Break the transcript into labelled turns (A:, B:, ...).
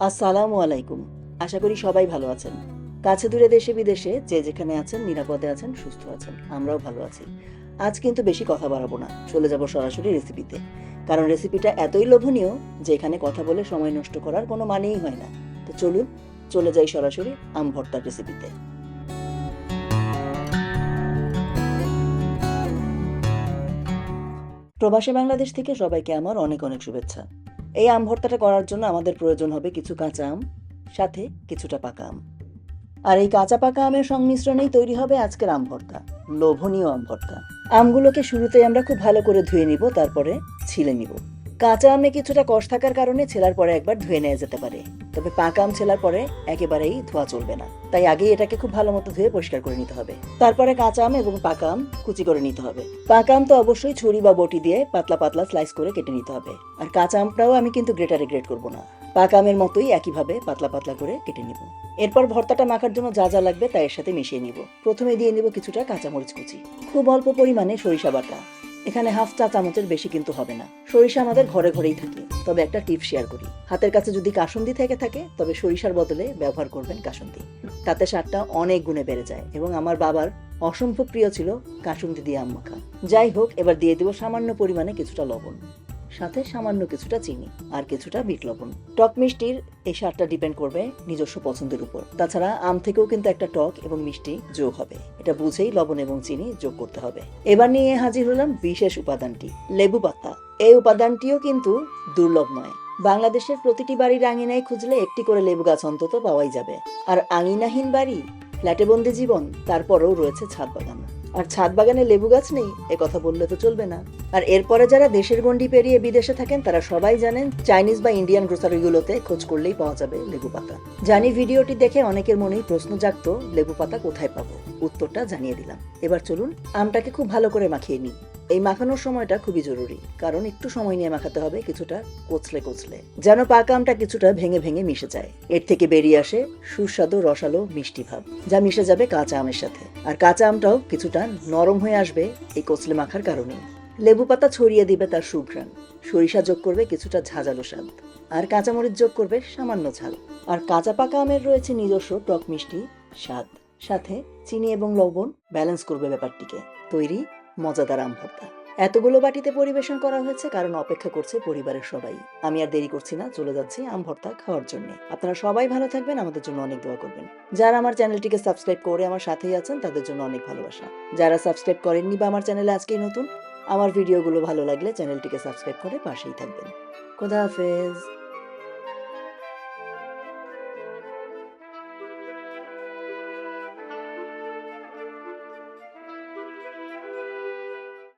A: আসসালামু আলাইকুম। আশা করি সবাই ভালো আছেন। কাছে দূরে দেশে বিদেশে যে যেখানে আছেন, নিরাপদে আছেন, সুস্থ আছেন, আমরাও ভালো আছি। আজ কিন্তু বেশি কথা বাড়াবো না, চলে যাব সরাসরি রেসিপিতে। কারণ রেসিপিটা এতই লোভনীয় যে এখানে কথা বলে সময় নষ্ট করার কোনো মানেই হয় না। তো চলুন, চলে যাই সরাসরি আম ভর্তার রেসিপিতে। প্রবাসী বাংলাদেশ থেকে সবাইকে আমার অনেক অনেক শুভেচ্ছা। এই আম ভর্তাটা করার জন্য আমাদের প্রয়োজন হবে কিছু কাঁচা আম, সাথে কিছুটা পাকা আম। আর এই কাঁচা পাকা আমের সংমিশ্রণেই তৈরি হবে আজকের আম ভর্তা, লোভনীয় আম ভর্তা। আমগুলোকে শুরুতেই আমরা খুব ভালো করে ধুয়ে নিব, তারপরে ছিলে নিব। কাঁচা আমে কিছুটা কষ থাকার কারণে ছেলার পরে একবার ধুয়ে নেওয়া যেতে পারে। তবে পাকা আম ছেলার পরে একেবারেই ধোয়া চলবে না। তাই আগেই এটাকে খুব ভালো মতো ধুয়ে পরিষ্কার করে নিতে হবে। তারপরে কাঁচা আম এবং পাকা আম কুচি করে নিতে হবে। পাকা আম তো অবশ্যই ছুরি বা বটি দিয়ে পাতলা পাতলা স্লাইস করে কেটে নিতে হবে। আর কাঁচা আমটাও আমি কিন্তু গ্রেটারে গ্রেট করব না। পাকা আমের মতোই একইভাবে পাতলা পাতলা করে কেটে নিব। এরপর ভর্তাটা মাখার জন্য যা যা লাগবে তা এর সাথে মিশিয়ে নিব। প্রথমে দিয়ে নিব কিছুটা কাঁচামরিচ কুচি। খুব অল্প পরিমাণে সরিষা বাটা। এখানে হাফ চা চামচের বেশি কিন্তু হবে না। সরিষা আমাদের ঘরে ঘরেই থাকে, তবে একটা টিপ শেয়ার করি। হাতের কাছে যদি কাসুন্দি থেকে থাকে, তবে সরিষার বদলে ব্যবহার করবেন কাসুন্দি। তাতে স্বাদটা অনেক গুণে বেড়ে যায় এবং আমার বাবার অসম্ভব প্রিয় ছিল কাসুন্দি দিয়ে আম মাখা। যাই হোক, এবার দিয়ে দেবো সামান্য পরিমাণে কিছুটা লবণ। সাথে সামান্য কিছুটা চিনি আর কিছুটা বিট লবণ। টক মিষ্টির এই স্বাদটা ডিপেন্ড করবে নিজস্ব পছন্দের উপর। তাছাড়া আম থেকেও কিন্তু একটা টক এবং মিষ্টি যোগ হবে। এটা বুঝেই লবণ এবং চিনি যোগ করতে হবে। এবার নিয়ে হাজির হলাম বিশেষ উপাদানটি, লেবু পাতা। এই উপাদানটিও কিন্তু দুর্লভ নয়। বাংলাদেশের প্রতিটি বাড়ির আঙিনায় খুঁজলে একটি করে লেবু গাছ অন্তত পাওয়াই যাবে। আর আঙিনাহীন বাড়ি, ফ্ল্যাটে বন্দি জীবন, তারপরেও রয়েছে ছাদ বাগান। আর ছাদ বাগানে লেবু গাছ নেই, এ কথা বললে তো চলবে না। আর এরপরে যারা দেশের গন্ডি পেরিয়ে বিদেশে থাকেন, তারা সবাই জানেন চাইনিজ বা ইন্ডিয়ান গ্রোসারিগুলোতে খোঁজ করলেই পাওয়া যাবে লেবু পাতা। জানি ভিডিওটি দেখে অনেকের মনেই প্রশ্ন জাগতো, লেবু পাতা কোথায় পাবো? উত্তরটা জানিয়ে দিলাম। এবার চলুন আমটাকে খুব ভালো করে মাখিয়ে নিই। এই মাখানোর সময়টা খুবই জরুরি, কারণ একটু সময় নিয়ে মাখাতে হবে, কিছুটা কোচলে কোচলে, যেন পাকা আমটা কিছুটা ভেঙে ভেঙে মিশে যায়। এর থেকে বেরিয়ে আসে সুস্বাদু রসালো মিষ্টি ভাব, যা মিশে যাবে কাঁচা আমের সাথে। আর কাঁচা আমটাও কিছুটা নরম হয়ে আসবে এই কোচলে মাখার কারণে লেবু পাতা ছড়িয়ে দিবে তার সুঘ্রাণ। সরিষা যোগ করবে কিছুটা ঝাঁঝালো স্বাদ। আর কাঁচামরিচ যোগ করবে সামান্য ঝাল। আর কাঁচা পাকা আমের রয়েছে নিজস্ব টক মিষ্টি স্বাদ। সাথে চিনি এবং লবণ ব্যালেন্স করবে ব্যাপারটিকে। তৈরি মজাদার আম ভর্তা। এতগুলো বাটিতে পরিবেশন করা হয়েছে, কারণ অপেক্ষা করছে পরিবারের সবাই। আমি আর দেরি করছি না, চলে যাচ্ছি আম ভর্তা খাওয়ার জন্য। আপনারা সবাই ভালো থাকবেন, আমাদের জন্য অনেক দোয়া করবেন। যারা আমার চ্যানেলটিকে সাবস্ক্রাইব করে আমার সাথেই আছেন, তাদের জন্য অনেক ভালোবাসা। যারা সাবস্ক্রাইব করেননি বা আমার চ্যানেলে আজকেই নতুন আমার ভিডিওগুলো ভালো লাগলে চ্যানেলটিকে সাবস্ক্রাইব করে পাশেই থাকবেন। খোদা হাফেজ।